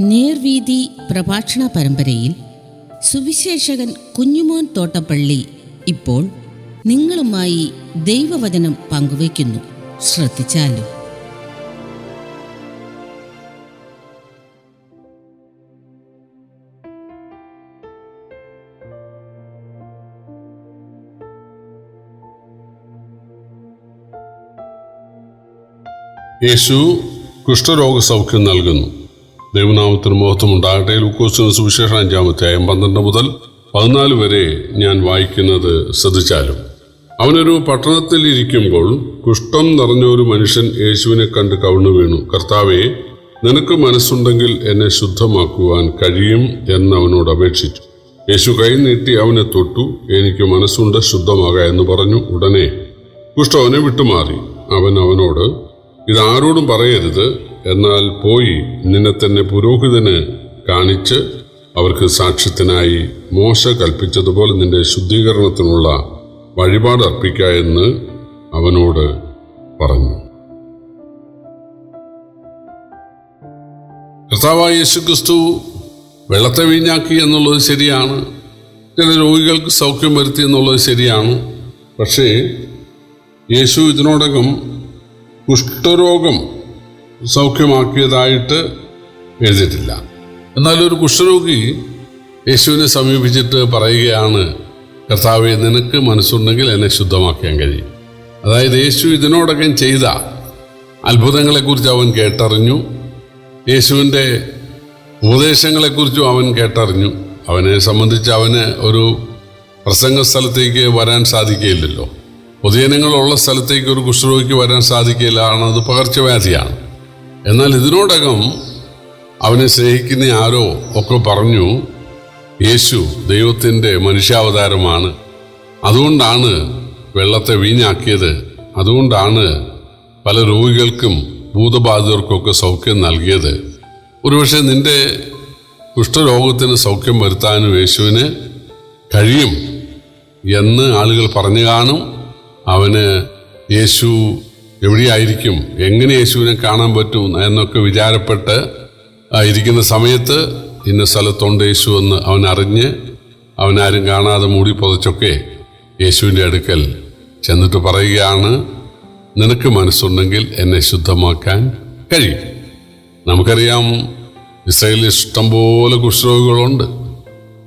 നേർവീതി പ്രഭാഷണ പരമ്പരയിൽ സുവിശേഷകൻ കുഞ്ഞുമോൻ തോട്ടപ്പള്ളി ഇപ്പോൾ നിങ്ങളുമായി ദൈവവചനം പങ്കുവയ്ക്കുന്നു. ശ്രദ്ധിച്ചാലും? യേശു കുഷ്ഠരോഗ സൗഖ്യം നൽകുന്നു. ദൈവനാമത്തിന് മഹത്വം ഉണ്ടാകട്ടെ. ലൂക്കോസിന് സുവിശേഷം അഞ്ചാമത്തെ പന്ത്രണ്ട് മുതൽ പതിനാല് വരെ ഞാൻ വായിക്കുന്നത് ശ്രദ്ധിച്ചാലും. അവനൊരു പട്ടണത്തിൽ ഇരിക്കുമ്പോൾ കുഷ്ഠം നിറഞ്ഞ ഒരു മനുഷ്യൻ യേശുവിനെ കണ്ട് കവിണ്ണു വീണു. കർത്താവെ നിനക്ക് മനസ്സുണ്ടെങ്കിൽ എന്നെ ശുദ്ധമാക്കുവാൻ കഴിയും എന്ന് അവനോട് അപേക്ഷിച്ചു. യേശു കൈ നീട്ടി അവനെ തൊട്ടു. എനിക്ക് മനസ്സുണ്ട് ശുദ്ധമാക എന്ന് പറഞ്ഞു. ഉടനെ കുഷ്ഠം അവനെ വിട്ടുമാറി. അവൻ അവനോട് ഇത് ആരോടും പറയരുത്. എന്നാൽ പോയി നിന്നെ തന്നെ പുരോഹിതന് കാണിച്ച് അവർക്ക് സാക്ഷ്യത്തിനായി മോശ കൽപ്പിച്ചതുപോലെ നിന്റെ ശുദ്ധീകരണത്തിനുള്ള വഴിപാട് അർപ്പിക്ക എന്ന് അവനോട് പറഞ്ഞു. കർത്താവായ യേശു ക്രിസ്തു വെള്ളത്തെ വീഞ്ഞാക്കി എന്നുള്ളത് ശരിയാണ്. ചില രോഗികൾക്ക് സൗഖ്യം വരുത്തി എന്നുള്ളത് ശരിയാണ്. പക്ഷേ യേശു ഇതിനോടകം കുഷ്ഠരോഗം സൗഖ്യമാക്കിയതായിട്ട് എഴുതിയിട്ടില്ല. എന്നാൽ ഒരു കുഷ്ഠരോഗി യേശുവിനെ സമീപിച്ചിട്ട് പറയുകയാണ് കർത്താവെ നിനക്ക് മനസ്സുണ്ടെങ്കിൽ എന്നെ ശുദ്ധമാക്കാൻ കഴിയും. അതായത് യേശു ഇതിനോടകം ചെയ്ത അത്ഭുതങ്ങളെക്കുറിച്ച് അവൻ കേട്ടറിഞ്ഞു യേശുവിന്റെ ഉപദേശങ്ങളെക്കുറിച്ചും അവൻ കേട്ടറിഞ്ഞു. അവനെ സംബന്ധിച്ച് അവന് ഒരു പ്രസംഗ സ്ഥലത്തേക്ക് വരാൻ സാധിക്കുകയില്ലല്ലോ. പൊതുജനങ്ങളുള്ള സ്ഥലത്തേക്ക് ഒരു കുഷ്ഠരോഗിക്ക് വരാൻ സാധിക്കില്ല അത് പകർച്ചവ്യാധിയാണ്. എന്നാൽ ഇതിനോടകം അവനെ സ്നേഹിക്കുന്ന ആരോ ഒക്കെ പറഞ്ഞു യേശു ദൈവത്തിന്റെ മനുഷ്യാവതാരമാണ്. അതുകൊണ്ടാണ് വെള്ളത്തെ വീഞ്ഞാക്കിയത്. അതുകൊണ്ടാണ് പല രോഗികൾക്കും ഭൂതബാധിതർക്കൊക്കെ സൗഖ്യം നൽകിയത്. ഒരുപക്ഷെ നിന്റെ കുഷ്ഠരോഗത്തിന് സൗഖ്യം വരുത്താനും യേശുവിന് കഴിയും എന്ന് ആളുകൾ പറഞ്ഞു കാണും. അവന് യേശു എവിടെയായിരിക്കും? എങ്ങനെ യേശുവിനെ കാണാൻ പറ്റും എന്നൊക്കെ വിചാരപ്പെട്ട് ഇരിക്കുന്ന സമയത്ത് ഇന്ന സ്ഥലത്തുണ്ട് യേശു എന്ന് അവൻ അറിഞ്ഞ് അവനാരും കാണാതെ മൂടി പൊതച്ചൊക്കെ യേശുവിന്റെ അടുക്കൽ ചെന്നിട്ട് പറയുകയാണ് നിനക്ക് മനസ്സുണ്ടെങ്കിൽ എന്നെ ശുദ്ധമാക്കാൻ കഴിയും. നമുക്കറിയാം ഇസ്രയേലിൽ ഇഷ്ടംപോലെ കുഷ്ഠരോഗികളുണ്ട്.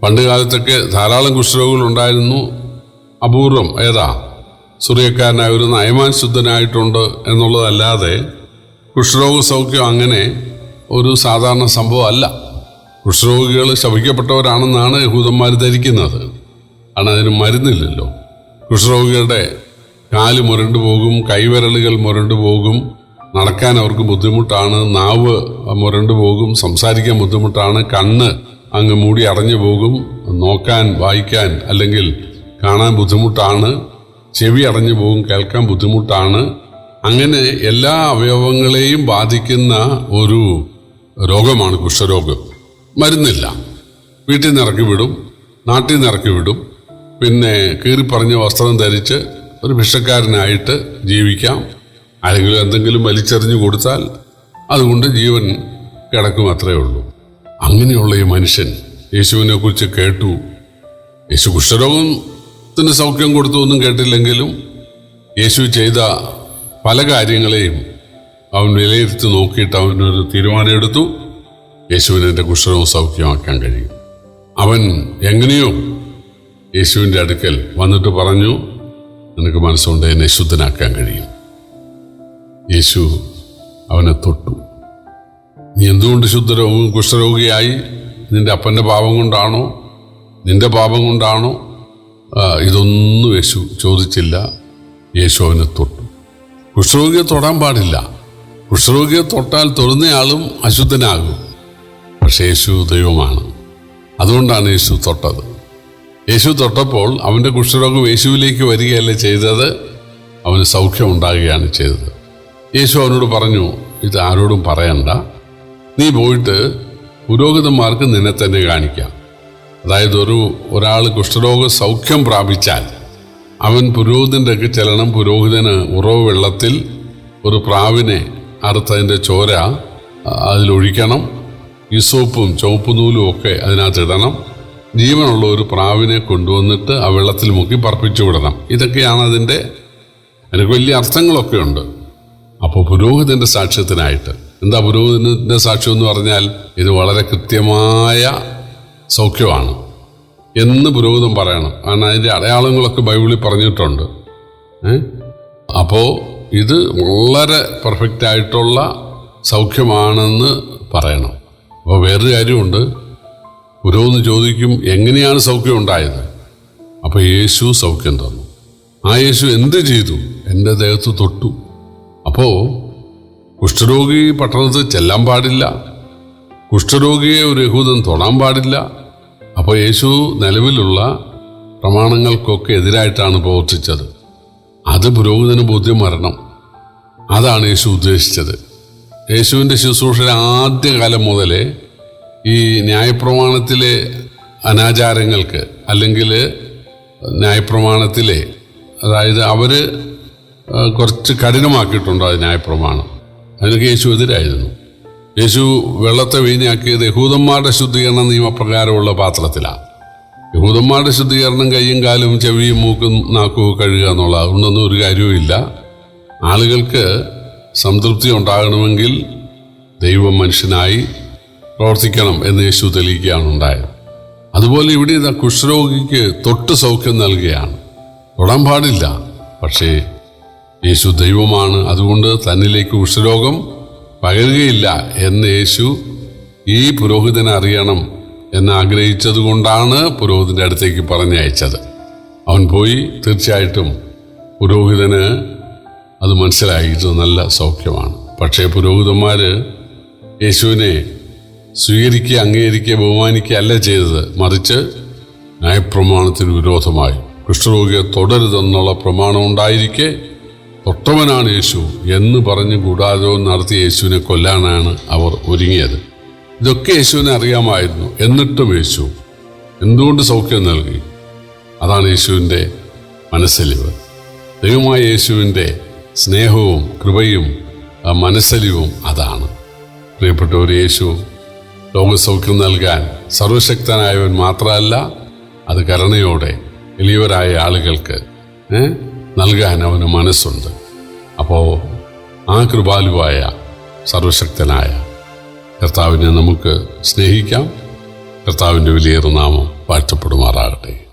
പണ്ട് കാലത്തൊക്കെ ധാരാളം കുഷ്ഠരോഗികളുണ്ടായിരുന്നു. അപൂർവം. ഏതാ? സൂര്യക്കാരനായ ഒരു നയമാൻ ശുദ്ധനായിട്ടുണ്ട് എന്നുള്ളതല്ലാതെ കുഷ്ഠരോഗ സൗഖ്യം അങ്ങനെ ഒരു സാധാരണ സംഭവമല്ല കുഷ്ഠരോഗികൾ ശപിക്കപ്പെട്ടവരാണെന്നാണ് യഹൂദന്മാർ ധരിക്കുന്നത്. ആണ് അതിന് മരുന്നില്ലല്ലോ. കുഷ്ഠരോഗികളുടെ കാൽ മുരണ്ടു പോകും കൈവിരലുകൾ മുരണ്ടു പോകും നടക്കാൻ അവർക്ക് ബുദ്ധിമുട്ടാണ് നാവ് മുരണ്ടു പോകും സംസാരിക്കാൻ ബുദ്ധിമുട്ടാണ് കണ്ണ് അങ്ങ് മൂടി അടഞ്ഞു പോകും നോക്കാൻ വായിക്കാൻ അല്ലെങ്കിൽ കാണാൻ ബുദ്ധിമുട്ടാണ്. ചെവി അടഞ്ഞു പോകും കേൾക്കാൻ ബുദ്ധിമുട്ടാണ്. അങ്ങനെ എല്ലാ അവയവങ്ങളെയും ബാധിക്കുന്ന ഒരു രോഗമാണ് കുഷ്ഠരോഗം. മരുന്നില്ല. വീട്ടിൽ നിന്ന് ഇറക്കി വിടും നാട്ടിൽ നിന്ന് ഇറക്കി വിടും. പിന്നെ കീറിപ്പറഞ്ഞ വസ്ത്രം ധരിച്ച് ഒരു ഭിക്ഷക്കാരനായിട്ട് ജീവിക്കാം. അല്ലെങ്കിൽ എന്തെങ്കിലും വലിച്ചെറിഞ്ഞു കൊടുത്താൽ അതുകൊണ്ട് ജീവൻ കിടക്കും അത്രേ ഉള്ളൂ. അങ്ങനെയുള്ള ഈ മനുഷ്യൻ യേശുവിനെ കുറിച്ച് കേട്ടു. യേശു കുഷ്ഠരോഗത്തിന് സൗഖ്യം കൊടുത്തു ഒന്നും കേട്ടില്ലെങ്കിലും യേശു ചെയ്ത പല കാര്യങ്ങളെയും അവൻ വിലയിരുത്തി നോക്കിയിട്ട് അവനൊരു തീരുമാനമെടുത്തു. യേശുവിന് എന്റെ കുഷ്ഠരോഗം സൗഖ്യമാക്കാൻ കഴിയും. അവൻ എങ്ങനെയോ യേശുവിന്റെ അടുക്കൽ വന്നിട്ട് പറഞ്ഞു നിനക്ക് മനസ്സുകൊണ്ട് എന്നെ ശുദ്ധനാക്കാൻ കഴിയും. യേശു അവനെ തൊട്ടു. നീ എന്തുകൊണ്ട് ശുദ്ധരോഗം കുഷ്ഠരോഗിയായി? നിന്റെ അപ്പന്റെ പാപം കൊണ്ടാണോ? നിന്റെ പാപം കൊണ്ടാണോ? ഇതൊന്നും യേശു ചോദിച്ചില്ല. യേശു അവനെ തൊട്ടു. കുഷ്ഠരോഗിയെ തൊടാൻ പാടില്ല. കുഷ്ഠരോഗിയെ തൊട്ടാൽ തൊടുന്നയാളും അശുദ്ധനാകും. പക്ഷേ യേശു ദൈവമാണ്. അതുകൊണ്ടാണ് യേശു തൊട്ടത്. യേശു തൊട്ടപ്പോൾ അവന്റെ കുഷ്ഠരോഗം യേശുവിലേക്ക് വരികയല്ല ചെയ്തത്? അവന് സൗഖ്യം ഉണ്ടാകുകയാണ് ചെയ്തത്. യേശു അവനോട് പറഞ്ഞു ഇത് ആരോടും പറയണ്ട. നീ പോയിട്ട് പുരോഹിതന്മാർക്ക് നിന്നെ തന്നെ കാണിക്കാം. അതായത് ഒരു ഒരാൾ കുഷ്ഠരോഗ സൗഖ്യം പ്രാപിച്ചാൽ അവൻ പുരോഹിതന്റെ ഒക്കെ ചെല്ലണം പുരോഹിതന് ഉറവ് വെള്ളത്തിൽ ഒരു പ്രാവിനെ അറുത്തതിന്റെ ചോര അതിലൊഴിക്കണം. ഇസോപ്പും ചുവപ്പ് നൂലും ഒക്കെ അതിനകത്ത് ഇടണം ജീവനുള്ള ഒരു പ്രാവിനെ കൊണ്ടുവന്നിട്ട് ആ വെള്ളത്തിൽ മുക്കി പറപ്പിച്ചു വിടണം. ഇതൊക്കെയാണ് അതിന്റെ എനിക്ക് വലിയ അർത്ഥങ്ങളൊക്കെ ഉണ്ട്. അപ്പോൾ പുരോഹിതന്റെ സാക്ഷ്യത്തിനായിട്ട്. എന്താ പുരോഹിതന്റെ സാക്ഷ്യം എന്ന് പറഞ്ഞാൽ ഇത് വളരെ കൃത്യമായ സൗഖ്യമാണ്. എന്ന് പുരോഹിതൻ പറയണം. കാരണം അതിന്റെ അടയാളങ്ങളൊക്കെ ബൈബിളിൽ പറഞ്ഞിട്ടുണ്ട്? അപ്പോൾ ഇത് വളരെ പെർഫെക്റ്റ് ആയിട്ടുള്ള സൗഖ്യമാണെന്ന് പറയണം. അപ്പോൾ വേറൊരു കാര്യമുണ്ട്. പുരോഹിതൻ ചോദിക്കും എങ്ങനെയാണ് സൗഖ്യം ഉണ്ടായത്? അപ്പോൾ യേശു സൗഖ്യം തന്നു. ആ യേശു എന്ത് ചെയ്തു? എന്റെ ദേഹത്ത് തൊട്ടു. അപ്പോൾ കുഷ്ഠരോഗി പട്ടണത്തിൽ ചെല്ലാൻ പാടില്ല. കുഷ്ഠരോഗിയെ ഒരു യഹൂദൻ തൊടാൻ പാടില്ല. അപ്പോൾ യേശു നിലവിലുള്ള പ്രമാണങ്ങൾക്കൊക്കെ എതിരായിട്ടാണ് പ്രവർത്തിച്ചത്. അത് പുരോഹിതന് ബോധ്യം വരണം. അതാണ് യേശു ഉദ്ദേശിച്ചത്. യേശുവിന്റെ ശുശ്രൂഷയുടെ ആദ്യകാലം മുതലേ ഈ ന്യായപ്രമാണത്തിലെ അനാചാരങ്ങൾക്ക് അല്ലെങ്കിൽ ന്യായപ്രമാണത്തിലെ അതായത് അവർ കുറച്ച് കഠിനമാക്കിയിട്ടുണ്ട് അത് ന്യായപ്രമാണം. അതിനൊക്കെ യേശു എതിരായിരുന്നു. യേശു വെള്ളത്തെ വീഞ്ഞാക്കിയത് യഹൂദന്മാരുടെ ശുദ്ധീകരണ നിയമപ്രകാരമുള്ള പാത്രത്തിലാണ്. യഹൂദന്മാരുടെ ശുദ്ധീകരണം കൈയും കാലും ചെവിയും മൂക്കും നാക്കും കഴുകുക എന്നുള്ളത് അതുകൊണ്ടൊന്നും ഒരു കാര്യവുമില്ല ആളുകൾക്ക് സംതൃപ്തി ഉണ്ടാകണമെങ്കിൽ ദൈവം മനുഷ്യനായി പ്രവർത്തിക്കണം എന്ന് യേശു തെളിയിക്കുകയാണ് ഉണ്ടായത്. അതുപോലെ ഇവിടെ ഇതാ കുഷ്ഠരോഗിക്ക് തൊട്ട് സൗഖ്യം നൽകുകയാണ്. തൊടാൻ പാടില്ല. പക്ഷേ യേശു ദൈവമാണ്. അതുകൊണ്ട് തന്നിലേക്ക് കുഷ്ഠരോഗം പകരുകയില്ല എന്ന് യേശു ഈ പുരോഹിതനെ അറിയണം എന്ന് ആഗ്രഹിച്ചതുകൊണ്ടാണ് പുരോഹിതന്റെ അടുത്തേക്ക് പറഞ്ഞയച്ചത്. അവൻ പോയി തീർച്ചയായിട്ടും പുരോഹിതന് അത് മനസ്സിലായി ഇത് നല്ല സൗഖ്യമാണ്. പക്ഷേ പുരോഹിതന്മാർ യേശുവിനെ സ്വീകരിക്കുക അംഗീകരിക്കുക ബഹുമാനിക്കുക അല്ല ചെയ്തത്. മറിച്ച് ന്യായപ്രമാണത്തിന് വിരോധമായി. കുഷ്ഠരോഗിയെ തുടരുതെന്നുള്ള പ്രമാണം ഉണ്ടായിരിക്കെ തൊട്ടവനാണ് യേശു എന്ന് പറഞ്ഞ് ഗൂഢാചരവും നടത്തി യേശുവിനെ കൊല്ലാനാണ് അവർ ഒരുങ്ങിയത്. ഇതൊക്കെ യേശുവിനെ അറിയാമായിരുന്നു. എന്നിട്ടും യേശു എന്തുകൊണ്ട് സൗഖ്യം നൽകി? അതാണ് യേശുവിന്റെ മനസ്സലിവ്. ദൈവമായ യേശുവിന്റെ സ്നേഹവും കൃപയും മനസ്സലിവും അതാണ്. പ്രിയപ്പെട്ടവർ യേശു ലോകസൗഖ്യം നൽകാൻ സർവശക്തനായവൻ മാത്രമല്ല അത് കരുണയോടെ എളിയവരായ ആളുകൾക്ക് ഏ, നൽകാൻ അവന് മനസ്സുണ്ട്. അപ്പോൾ ആ കൃപാലുവായ സർവശക്തനായ കർത്താവിനെ നമുക്ക് സ്നേഹിക്കാം. കർത്താവിന്റെ വിലയേറുന്ന നാമം വാഴ്ത്തപ്പെടുമാറാകട്ടെ.